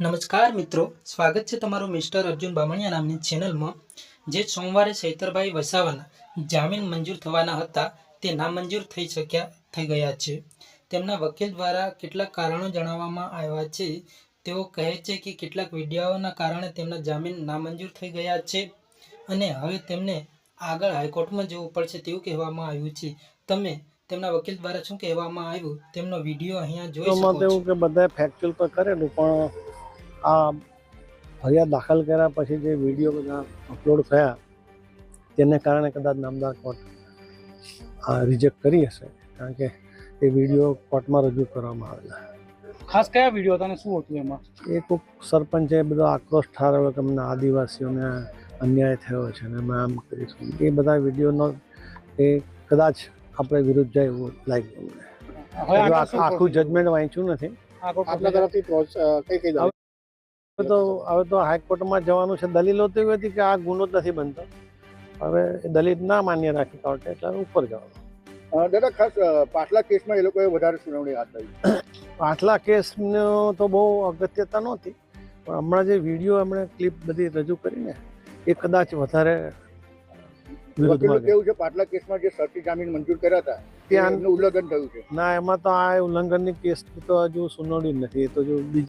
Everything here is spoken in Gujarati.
નમસ્કાર મિત્રો સ્વાગત છે તમારું મિસ્ટર અર્જુન બામણિયા નામની ચેનલમાં જે સોમવારે સૈતરભાઈ વસાવાના જામીન મંજૂર થવાના હતા તે નામંજૂર થઈ શક્યા થઈ ગયા છે. તેમના વકીલ દ્વારા કેટલાક કારણો જણાવવામાં આવ્યા છે. તેઓ કહે છે કે કેટલાક વિડીયોના કારણે તેમના જામીન નામંજૂર થઈ ગયા છે અને હવે તેમને આગળ હાઈકોર્ટમાં જવું પડશે તેવું કહેવામાં આવ્યું છે. તમે તેમના વકીલ દ્વારા શું કહેવામાં આવ્યું? તેમનો વીડિયો અહીંયા જોઈ શકો છો. કે બધા ફેક્ચ્યુઅલ પર કરેલું પણ આ ફરિયાદ દાખલ કર્યા પછી જે વીડિયો બધા અપલોડ થયા તેને કારણે કદાચ નામદાર કોર્ટ આ રિજેક્ટ કરી હશે કારણ કે એ વીડિયો કોર્ટમાં રજૂ કરવામાં આવેલા. ખાસ કયા વીડિયો હતા અને શું હતું એમાં? એ કોઈક સરપંચે બધો આક્રોશ ઠારવ્યો કે અમને આદિવાસીઓને અન્યાય થયો છે અને અમે આમ કરીશું. એ બધા વિડીયોનો એ કદાચ આપણે વિરુદ્ધ જાય એવું લાગ્યું આખું જજમેન્ટ વાંચ્યું નથી. આપણા તરફથી કઈ કઈ તો હવે તો હાઈકોર્ટમાં જવાનું છે દલીલ હોતી હતી કે આ ગુનો જ નથી બનતો. હવે એ દલિત ના માન્ય રાખી કોર્ટે એટલે ઉપર જવાનું. દાદા ખાસ પાછલા કેસમાં એ લોકોએ વધારે સુનાવણી હાથ ધરી. પાછલા કેસનો તો બહુ અગત્યતા નહોતી પણ હમણાં જે વીડિયો એમણે ક્લિપ બધી રજૂ કરીને એ કદાચ વધારે. કેવું છે? પાછલા કેસમાં જે શરતી જામીન મંજૂર કર્યા હતા ત્યાં ઉલ્લંઘન થયું છે. ના એમાં તો આ ઉલ્લંઘનની કેસ તો હજુ સુનાવણી નથી એ તો જો બીજી